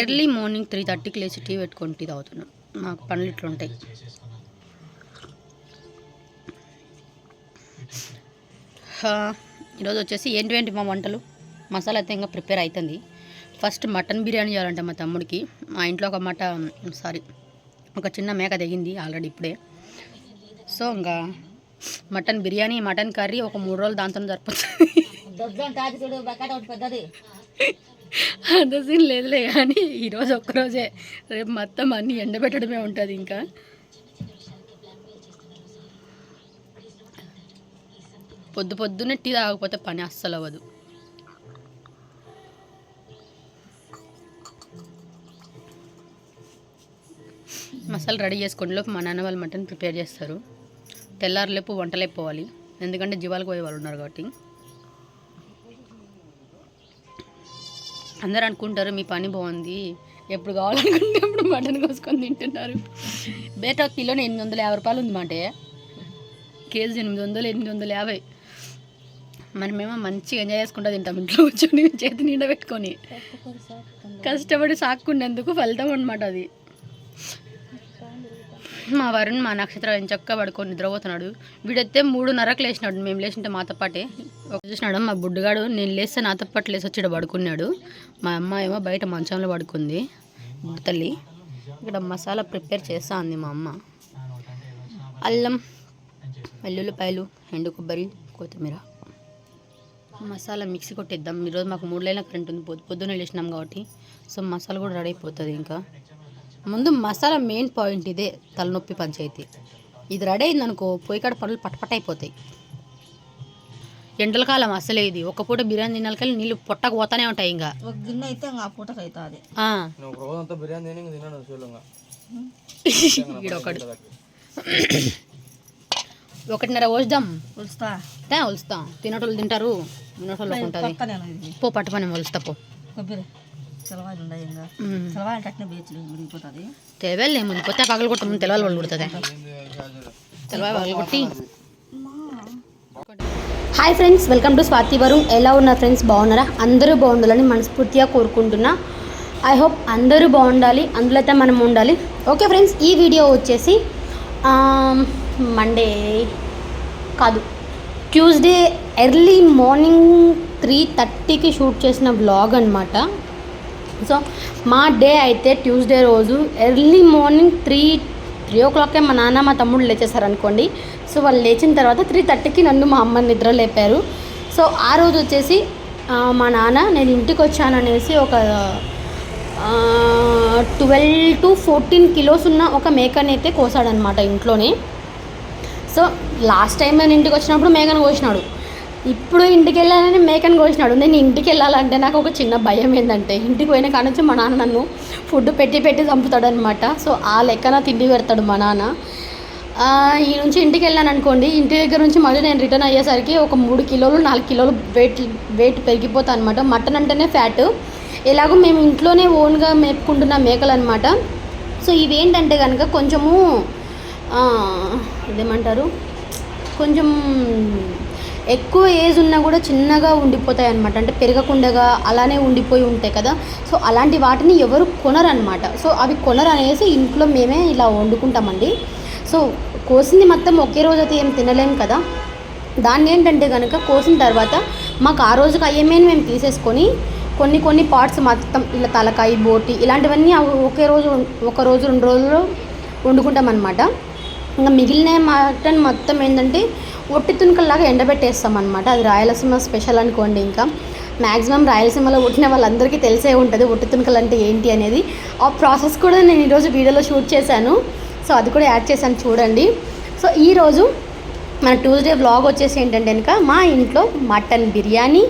Early morning three థర్టీకి లేచి tea పెట్టుకొని టీ తాగుతున్నాం. మాకు పనులు ఇట్లా ఉంటాయి హా, ఈరోజు వచ్చేసి ఏంటి ఏంటి మా వంటలు? మసాలా అయితే ఇంకా ప్రిపేర్ అవుతుంది ఫస్ట్ మటన్ బిర్యానీ చేయాలంటే మా తమ్ముడికి. మా ఇంట్లో ఒక మట సారీ ఒక చిన్న మేక తెగింది ఆల్రెడీ ఇప్పుడే. సో ఇంకా మటన్ బిర్యానీ మటన్ కర్రీ ఒక మూడు రోజులు దాంతో సరిపోతుంది. అంత సీన్ లేదులే కానీ ఈరోజు ఒక్కరోజే రేపు మొత్తం అన్నీ ఎండబెట్టడమే ఉంటుంది ఇంకా. పొద్దు పొద్దున్నే టీ తాగకపోతే పని అస్సలు అవ్వదు. మసాలా రెడీ చేసుకునే లోపు మా నాన్న వాళ్ళు మటన్ ప్రిపేర్ చేస్తారు. తెల్లారులేపు వంటలైపోవాలి ఎందుకంటే జీవాలకు పోయే వాళ్ళు ఉన్నారు కాబట్టి. అందరూ అనుకుంటారు మీ పని బాగుంది. ఎప్పుడు కావాలనుకుంటే అప్పుడు మటన్ కోసుకొని తింటున్నారు. బేట కిలోని ఎనిమిది వందల యాభై రూపాయలు ఉంది మాట. కేజీ ఎనిమిది వందలు ఎనిమిది వందల యాభై. మనమేమో మంచిగా ఎంజాయ్ చేసుకుంటూ తింటాం ఇంట్లో కూర్చొని చేతి నిండా పెట్టుకొని. కష్టపడి సాక్కునేందుకు ఫలితం అనమాట అది. మా వరుణ్ మా నక్షత్రం ఎంచక్క పడుకొని నిద్రపోతున్నాడు. వీడైతే మూడున్నరకు లేచినాడు. మేము లేచింటే మాతో పాటే ఒక చూసినాడు మా బుడ్డుగాడు నేను లేస్తే నాతో పాటు లేచి వచ్చి పడుకున్నాడు. మా అమ్మ ఏమో బయట మంచంలో పడుకుంది. తల్లి ఇక్కడ మసాలా ప్రిపేర్ చేస్తా ఉంది మా అమ్మ. అల్లం వెల్లుల్లిపాయలు ఎండు కొబ్బరి కొత్తిమీర మసాలా మిక్సీ కొట్టేద్దాం. ఈరోజు మాకు మూడు లైన్ల కరెంట్ ఉంది. పొద్దు పొద్దున్నే లేచినాం కాబట్టి. సో మసాలా కూడా రెడీ అయిపోతుంది ఇంకా. ముందు మసాలా మెయిన్ పాయింట్ ఇదే తలనొప్పి పంచాయతీ. ఇది రెడీ అయింది అనుకో పొయ్యి కాడ పనులు పటపట అయిపోతాయి. ఎండల కాలం అసలే ఇది. ఒక పూట బిర్యానీ తినాలకెళ్ళి నీళ్ళు పొట్టకు పోతానే ఉంటాయి ఇంకా. ఒక గిన్నె అయితే ఆ పూటకు అవుతుంది ఈడొకడు ఒకటిన్నర పోద్దాం పులుస్తా తా వలుస్తాం తినటోళ్ళు తింటారు తినటోళ్ళు ఉంటుంది పో పట్టు పని వలుస్తా పో తెలవాలి ఇంకా. అట్నే బీచ్లు పగలు కొట్టమని తెలవాలి వాళ్ళు కొడుతుంది. తెలవాలి కొట్టి. Hi friends welcome to Swathi Varun. ఎలా ఉన్నారు ఫ్రెండ్స్ బాగున్నారా? అందరూ బాగుండాలని మనస్ఫూర్తిగా కోరుకుంటున్నా. ఐ హోప్ అందరూ బాగుండాలి అందులో అయితే మనం ఉండాలి. ఓకే ఫ్రెండ్స్ ఈ వీడియో వచ్చేసి మండే కాదు. ట్యూస్డే ఎర్లీ మార్నింగ్ త్రీ థర్టీకి షూట్ చేసిన బ్లాగ్ అనమాట సో మా డే అయితే ట్యూస్డే రోజు ఎర్లీ మార్నింగ్ త్రీ త్రీ ఓ క్లాక్కే మా నాన్న మా తమ్ముడు లేచేశారు అనుకోండి సో వాళ్ళు లేచిన తర్వాత త్రీ థర్టీకి నన్ను మా అమ్మ నిద్ర లేపారు. సో ఆ రోజు వచ్చేసి మా నాన్న నేను ఇంటికి వచ్చాననేసి ఒక ట్వెల్వ్ టు ఫోర్టీన్ కిలోస్ ఉన్న ఒక మేకని అయితే కోసాడనమాట ఇంట్లోనే. సో లాస్ట్ టైం నేను ఇంటికి వచ్చినప్పుడు మేకను కోసినాడు. ఇప్పుడు ఇంటికి వెళ్ళాలని మేకను కోసినాడు. నేను ఇంటికి వెళ్ళాలంటే నాకు ఒక చిన్న భయం ఏంటంటే ఇంటికి పోయిన కాడ మా నాన్న నన్ను ఫుడ్ పెట్టి పెట్టి చంపుతాడు అనమాట సో ఆ లెక్కన తిండి పెడతాడు మా నాన్న. ఈ నుంచి ఇంటికి వెళ్ళాను అనుకోండి ఇంటి దగ్గర నుంచి మళ్ళీ నేను రిటర్న్ అయ్యేసరికి ఒక మూడు కిలోలు నాలుగు కిలోలు వెయిట్ వెయిట్ పెరిగిపోతా అనమాట మటన్ అంటేనే ఫ్యాట్. ఎలాగో మేము ఇంట్లోనే ఓన్గా మేపుకుంటున్న మేకలు అనమాట సో ఇవేంటంటే కనుక కొంచెము ఇదేమంటారు? కొంచెం ఎక్కువ ఏజ్ ఉన్నా కూడా చిన్నగా ఉండిపోతాయి అనమాట అంటే పెరగకుండా అలానే ఉండిపోయి ఉంటాయి కదా. సో అలాంటి వాటిని ఎవరు కొనరనమాట సో అవి కొనరు అనేసి ఇంట్లో మేమే ఇలా వండుకుంటామండి. సో కోసింది మొత్తం ఒకే రోజు అయితే ఏం తినలేం కదా. దాన్ని ఏంటంటే కనుక కోసిన తర్వాత మాకు ఆ రోజుకి అయ్యేమేని మేము తీసేసుకొని కొన్ని కొన్ని పార్ట్స్ మొత్తం ఇలా తలకాయ బోటి ఇలాంటివన్నీ అవి ఒకే రోజు ఒక రోజు రెండు రోజుల్లో వండుకుంటాం అనమాట ఇంకా మిగిలిన మటన్ మొత్తం ఏంటంటే ఒట్టి తుణుకల్లాగా ఎండబెట్టేస్తాం అనమాట అది రాయలసీమ స్పెషల్ అనుకోండి ఇంకా. మ్యాక్సిమం రాయలసీమలో పుట్టిన వాళ్ళందరికీ తెలిసే ఉంటుంది ఒట్టి తుణుకలు అంటే ఏంటి అనేది. ఆ ప్రాసెస్ కూడా నేను ఈరోజు వీడియోలో షూట్ చేశాను. సో అది కూడా యాడ్ చేశాను చూడండి. సో ఈరోజు మన ట్యూస్డే వ్లాగ్ వచ్చేసి ఏంటంటే కనుక మా ఇంట్లో మటన్ బిర్యానీ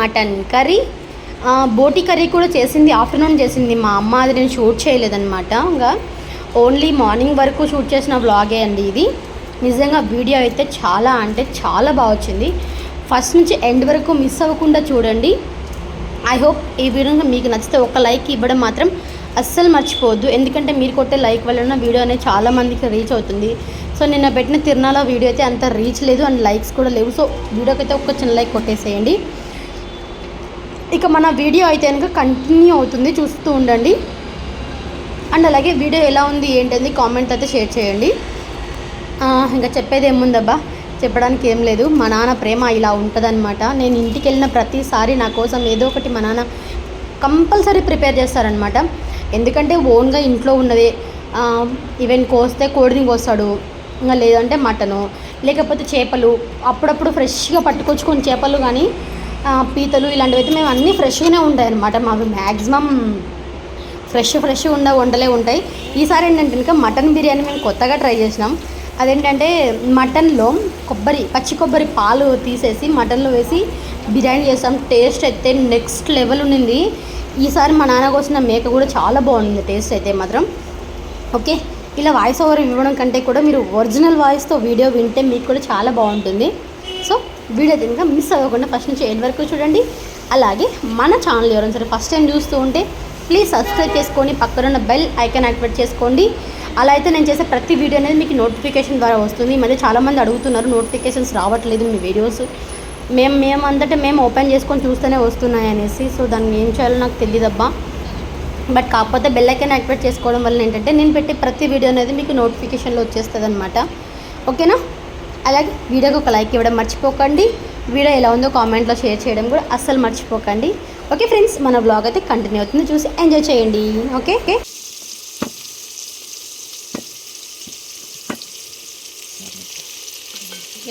మటన్ కర్రీ బోటి కర్రీ కూడా చేసింది ఆఫ్టర్నూన్ చేసింది. మా అమ్మ అది నేను షూట్ చేయలేదన్నమాట. ఇంకా ఓన్లీ మార్నింగ్ వరకు షూట్ చేసిన వ్లాగే అండి ఇది. నిజంగా వీడియో అయితే చాలా అంటే చాలా బాగా వచ్చింది. ఫస్ట్ నుంచి ఎండ్ వరకు మిస్ అవ్వకుండా చూడండి. ఐ హోప్ ఈ వీడియో మీకు నచ్చితే ఒక లైక్ ఇవ్వడం మాత్రం అస్సలు మర్చిపోవద్దు. ఎందుకంటే మీరు కొట్టే లైక్ వలన వీడియో అనేది చాలామందికి రీచ్ అవుతుంది. సో నిన్న పెట్టిన తిరునాల వీడియో అయితే అంత రీచ్ లేదు అండ్ లైక్స్ కూడా లేవు. సో వీడియోకి అయితే ఒక చిన్న లైక్ కొట్టేసేయండి. ఇక మన వీడియో అయితే కనుక కంటిన్యూ అవుతుంది. చూస్తూ ఉండండి. అండ్ అలాగే వీడియో ఎలా ఉంది ఏంటంది కామెంట్ అయితే షేర్ చేయండి. ఇంకా చెప్పేది ఏముందబ్బా? చెప్పడానికి ఏం లేదు. మా నాన్న ప్రేమ ఇలా ఉంటుందన్నమాట. నేను ఇంటికి వెళ్ళిన ప్రతిసారి నా కోసం ఏదో ఒకటి మా నాన్న కంపల్సరీ ప్రిపేర్ చేస్తారనమాట ఎందుకంటే ఓన్గా ఇంట్లో ఉన్నదే. ఈవెన్ కోస్తే కోడిని కోస్తాడు. ఇంకా లేదంటే మటను. లేకపోతే చేపలు. అప్పుడప్పుడు ఫ్రెష్గా పట్టుకొచ్చుకొని చేపలు కానీ పీతలు ఇలాంటివి అయితే మేము అన్నీ ఫ్రెష్గానే ఉంటాయి అన్నమాట మాకు మ్యాక్సిమం ఫ్రెష్ ఫ్రెష్ ఉన్న వంటలే ఉంటాయి. ఈసారి ఏంటంటే ఇంకా మటన్ బిర్యానీ మేము కొత్తగా ట్రై చేసినాం. అదేంటంటే మటన్లో కొబ్బరి పచ్చి కొబ్బరి పాలు తీసేసి మటన్లో వేసి బిర్యానీ చేస్తాం. టేస్ట్ అయితే నెక్స్ట్ లెవెల్ ఉండింది ఈసారి మా నాన్న కోసిన మేక కూడా చాలా బాగుంది టేస్ట్ అయితే మాత్రం. ఓకే? ఇలా వాయిస్ ఓవర్ ఇవ్వడం కంటే కూడా మీరు ఒరిజినల్ వాయిస్తో వీడియో వింటే మీకు కూడా చాలా బాగుంటుంది. సో వీడియో కనుక మిస్ అవ్వకుండా ఫస్ట్ నుంచి ఎండ్ వరకు చూడండి. అలాగే మన ఛానల్ ఎవరైనా సరే ఫస్ట్ టైం చూస్తూ ఉంటే ప్లీజ్ సబ్స్క్రైబ్ చేసుకొని పక్కన ఉన్న బెల్ ఐకాన్ యాక్టివేట్ చేసుకోండి. అలా అయితే నేను చేసే ప్రతి వీడియో అనేది మీకు నోటిఫికేషన్ ద్వారా వస్తుంది. ఈ మధ్య చాలామంది అడుగుతున్నారు నోటిఫికేషన్స్ రావట్లేదు మీ వీడియోస్ మేము మేము అంతటా మేము ఓపెన్ చేసుకొని చూస్తూనే వస్తున్నాయి అనేసి. సో దాన్ని ఏం చేయాలో నాకు తెలియదబ్బా బట్ కాకపోతే బెల్లైకన్ యాక్టివేట్ చేసుకోవడం వల్ల ఏంటంటే నేను పెట్టే ప్రతి వీడియో అనేది మీకు నోటిఫికేషన్లో వచ్చేస్తుంది అనమాట ఓకేనా? అలాగే వీడియోకి ఒక లైక్ ఇవ్వడం మర్చిపోకండి. వీడియో ఎలా ఉందో కామెంట్లో షేర్ చేయడం కూడా అస్సలు మర్చిపోకండి. ఓకే ఫ్రెండ్స్ మన బ్లాగ్ అయితే కంటిన్యూ అవుతుంది. చూసి ఎంజాయ్ చేయండి. Okay okay?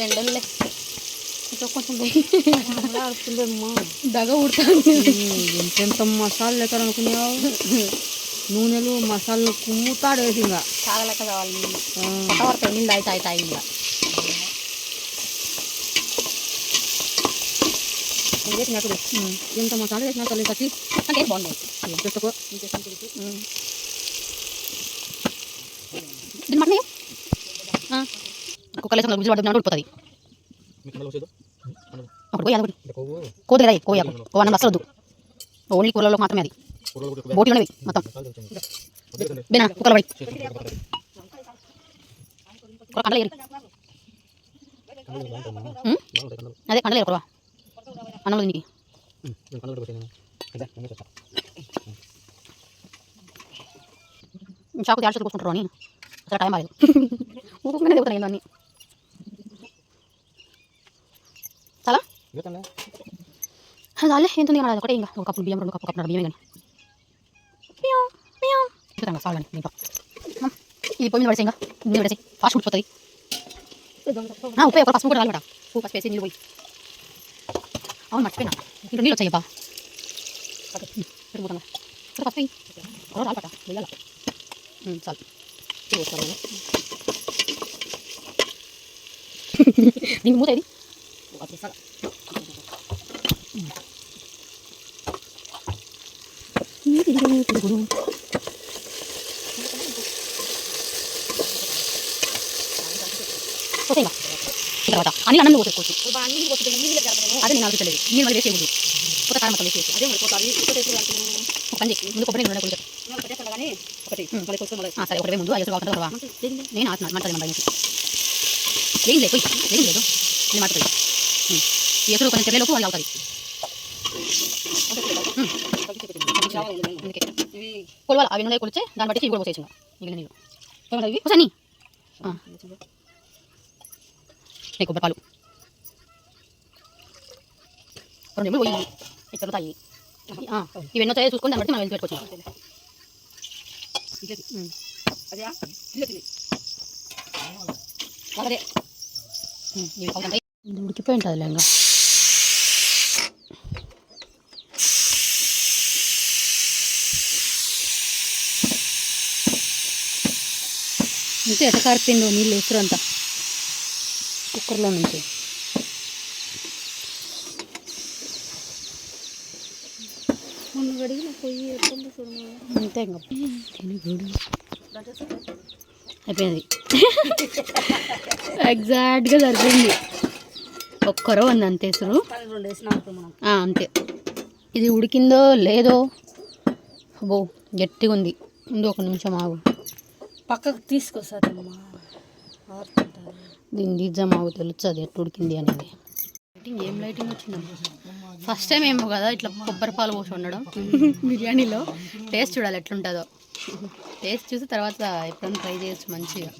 ఎండలే. ఇంకా కొంచెం దగ ఉడుతుంది. ఎంతెంత మసాలా లెక్క అనుకునేవావు నూనెలు మసాలాలు కుమ్ముతాడు వేసి ఇంకా. చాలా లెక్క కావాలి వరకు నీళ్ళు తాయి తాయి తాయి ఇంకా చేసినప్పుడు ఎంత మసాలా వేసినా తల్లి కట్టి అంటే బాగుంది దీని కుక్కర్ లేసం గుజు పడుతుంది ఉడిపోతుంది. అప్పుడు పోయి అదొకటి కోది కదా కోయాకు ఓ అన్నం అసలు ఓన్లీ కూరలో మాత్రమే అది. బోటి ఉన్నవి మొత్తం. బేనా కుక్కర్ పడి. కండలు ఏరి? అదే కండలు ఏరు కూర అన్నంలో దీనికి చాకు తేల్చి కూర్చుంటారు అని అసలు టైం బాలేదు. ఊరుకుంటూనే దిగుతాను అన్ని. చాలా చాలే ఎంత ఉంది ఒకటే ఇంకా ఒక కప్పు బియ్యం రెండు కప్పు కప్పు బియ్యం కానీ చూద్దాం చాలండి దీంట్లో ఉమ్, ఇది పొయ్యి మీద పడేసి ఇంకా నీళ్ళు పడేసి ఫాస్ట్ ఉడిపోతుంది ఆ, ఉప్పు ఒక పసుపు కూడా కాలమాట ఉప్పు పసుపు వేసి నీళ్ళు పోయి అవును మర్చిపోయినా ఇంట్లో నీళ్ళు వచ్చాయి బా పెరుగుతున్నా పసుపు వేయి. ఎవరో రాలపట వెయ్యాల ఉమ్, చాలు ఇది పోస్తాను నేను. దీనికి మూత ఇది పోతే తర్వాత అన్ని అన్నం పోసేసుకోవచ్చు అదే నేను ఆలోచించలేదు నీళ్ళు మళ్ళీ వేస్ట్ కొత్త కారం మొత్తం వేసేసి అదే ఒక పని చేసి ముందు కొబ్బరి నూనె కొంచెం ఆ, సరే ఒకటి ముందు ఐదు కాకుండా తర్వాత నేను ఆడుతున్నాను. నుంచి లేదు లేదు నేను ఎసురు కొంచెం అది అవుతుంది అందుకే కొలవాలి అవి నూనె కొలిచే దాన్ని బట్టి ఇవి కూడా పోసేసింది మిగిలిన నీళ్ళు ఇవి సన్ని నీ కొబ్బరి పాలు రెండు నిమిషాలు పోయి ఇక్కడ తాయి ఇవి ఎన్నో తాయి చూసుకొని దాన్ని బట్టి మనం వెళ్ళి పెట్టుకోవచ్చు ఉమ్. అదే ఉమ్, ఇవి అవుతాయి ఇది ఉడికిపోయి ఉంటుంది లేంగా అంతే ఎట కారిపోయిందో నీళ్ళు ఎసురు అంతా కుక్కర్లో నుంచి. అంతే ఇంకా. అయిపోయింది. ఎగ్జాక్ట్గా సరిపోయింది. ఒక్కరో ఉంది అంతే ఆ, అంతే. ఇది ఉడికిందో లేదో బో గట్టిగా ఉంది ఉంది ఒక నిమిషం ఆగు. పక్కకు తీసుకొస్తాదమ్మా. ఆరుతుంటుంది దీని నిజం ఆగు తెలుస్తుంది ఎట్టు ఉడికింది అనేది. లైటింగ్ ఏం లైటింగ్ వచ్చిందమ్మా? ఫస్ట్ టైం ఏమో కదా ఇట్లా కొబ్బరి పాలు పోసి ఉండడం బిర్యానీలో. టేస్ట్ చూడాలి ఎట్లుంటుందో. టేస్ట్ చూసి తర్వాత ఎప్పుడైనా ట్రై చేయొచ్చు మంచిగా.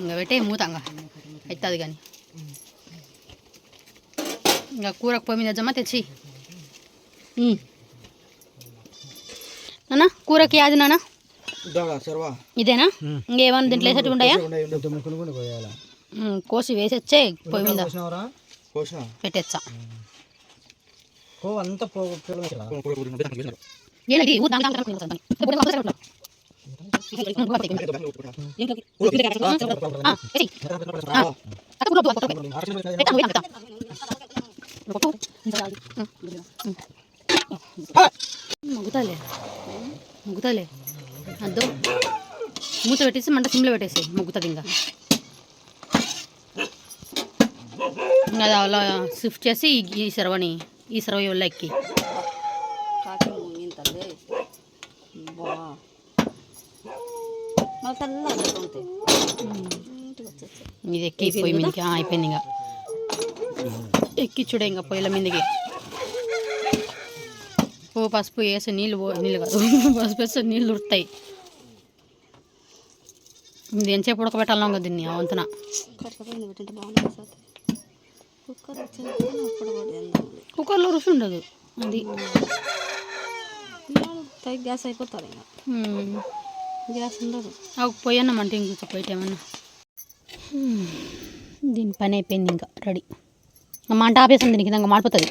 ఇంకా పెట్టే మూతంగా. అవుతుంది కానీ. ఇంకా కూరకు పోయి మీద జమ తెచ్చి. నాన్న కూరకి యాది సర్వా ఇదేనా దీంట్లో వేసేట్టు కోసి వేసొచ్చే పొయ్యి మీద పెట్టేచ్చా. మొగ్గుతాలే మొగ్గుతాలే అద్దు. మూత పెట్టేసి మంట సిమ్లో పెట్టేసి మొగ్గుతుంది ఇంకా. అది అలా షిఫ్ట్ చేసి ఈ- సర్వని ఈ సర్వ వల్ల ఎక్కి. ఇది ఎక్కి పొయ్యి మీదకి అయిపోయింది ఇంకా. ఎక్కి చూడే ఇంకా పొయ్యిల మీదకి. ఓ పసుపు వేసి నీళ్ళు పో నీళ్ళు కాదు. పసుపు వేస్తే నీళ్ళు ఉడతాయి ఇది ఎంతసేపు ఉడకబెట్టాలన్నా కదా దీన్ని ఆ వంతున? కుక్కర్లో రుచి ఉండదు అది. గ్యాస్ అయిపోతుంది. గ్యాస్ ఉండదు. అన్నం అంటే ఇంకొక పొయ్యి ఏమన్నా. దీని పని అయిపోయింది ఇంకా రెడీ. మంట ఆపేసాం దీనికి ఇంకా మాడిపోతుంది.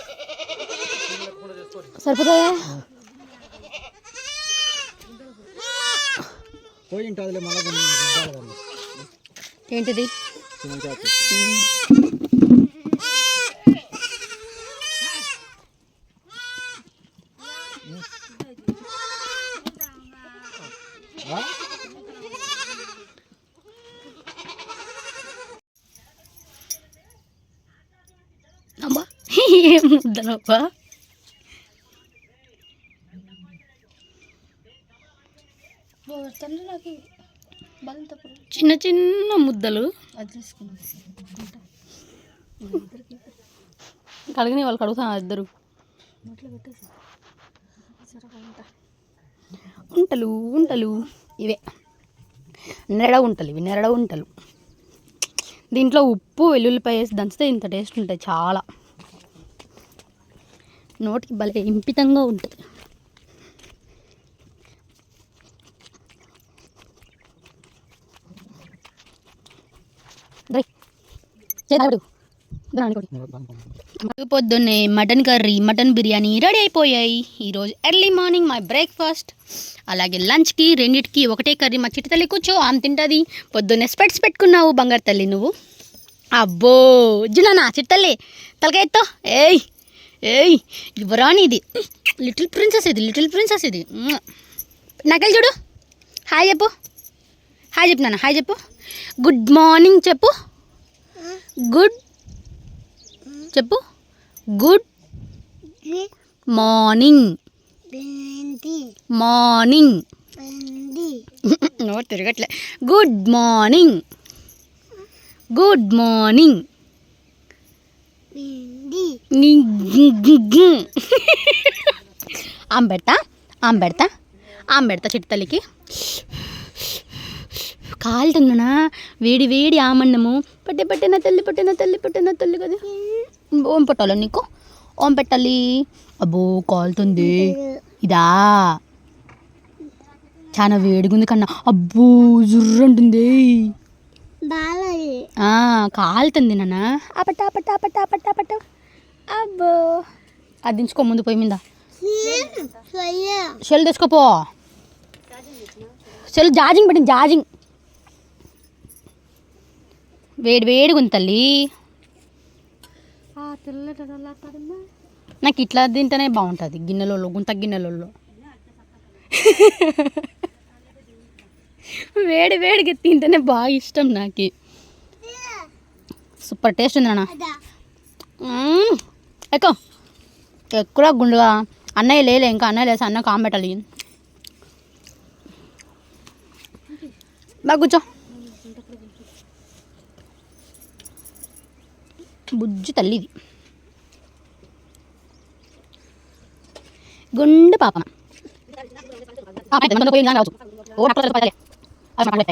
సరిపోతాయా? ఏంటిది? అమ్మా ఏం ముద్దనబ్బా చిన్న చిన్న ముద్దలు. కడిగిన వాళ్ళు కడుగుతాను ఇద్దరు. ఉంటలు ఉంటలు. ఇవే. నెరడ ఉంటలు ఇవి నెరడ ఉంటలు. దీంట్లో ఉప్పు వెల్లుల్లిపాయ వేసి దంచితే ఇంత టేస్ట్ ఉంటాయి చాలా. నోటికి భలే ఇంపితంగా ఉంటుంది రేయ్, చేద్దాం ఇప్పుడు. ఇద్దరు అనుకోండి. పొద్దున్నే mutton curry mutton biryani ready అయిపోయాయి. ఈరోజు ఎర్లీ మార్నింగ్ మై బ్రేక్ఫాస్ట్. అలాగే లంచ్కి రెండింటికి ఒకటే కర్రీ మా చిట్టి తల్లి కూర్చో ఆమె తింటుంది. పొద్దున్నే స్పెట్స్ పెట్టుకున్నావు బంగారు తల్లి నువ్వు. అబ్బో జునానా చిట్టల్లి తలకాయ ఎత్తో. ఏయ్ ఏయ్ యువరాణి ఇది. లిటిల్ ప్రిన్సెస్ ఇది లిటిల్ ప్రిన్సెస్ ఇది. నకలు చూడు. హాయ్ చెప్పు. హాయ్ చెప్పు నాన్న హాయ్ చెప్పు. గుడ్ మార్నింగ్ చెప్పు. గుడ్. చెప్పు. Good morning. మార్నింగ్. నోరు తిరగట్లే. Good morning. Good morning. ఆమె పెడతా ఆమె పెడతా ఆమె పెడతా చిట్టు తల్లికి. కాలుతుందనా వేడి వేడి ఆమన్నము. పట్టే పట్టిన తల్లి పట్టిన తల్లి పట్టిన తల్లి కదా. ఓం పెట్టాలా నీకు? ఓం పెట్టాలి. అబ్బో కాలుతుంది. ఇదా. చాలా వేడిగా ఉంది కన్నా. అబ్బో జుర్రంటుంది ఆ, కాలుతుంది నాన్న. అపట అపట అపట అపట అపట అబ్బో. అది దించుకో ముందు పోయి మీద. షెల్ తెచ్చుకోపో షెల్ జాజింగ్ పెట్టింది జాజింగ్. వేడి వేడిగా ఉంది తల్లి నాకు ఇట్లా తింటేనే బాగుంటుంది గిన్నెలలో గుంత గిన్నెలలో వేడి వేడిగా తింటేనే బాగా ఇష్టం నాకు. సూపర్ టేస్ట్ ఉంది నాన్న. మ్మ్. ఎక్కువ ఎక్కువ గుండుగా. అన్నయ్య లేలే ఇంకా అన్నయ్య లేసి అన్న కాంబెట్టాలి బాగా కూర్చో. బుజ్జు తల్లిది. గుండు పాప రావచ్చు. ఓ డాక్టర్ అది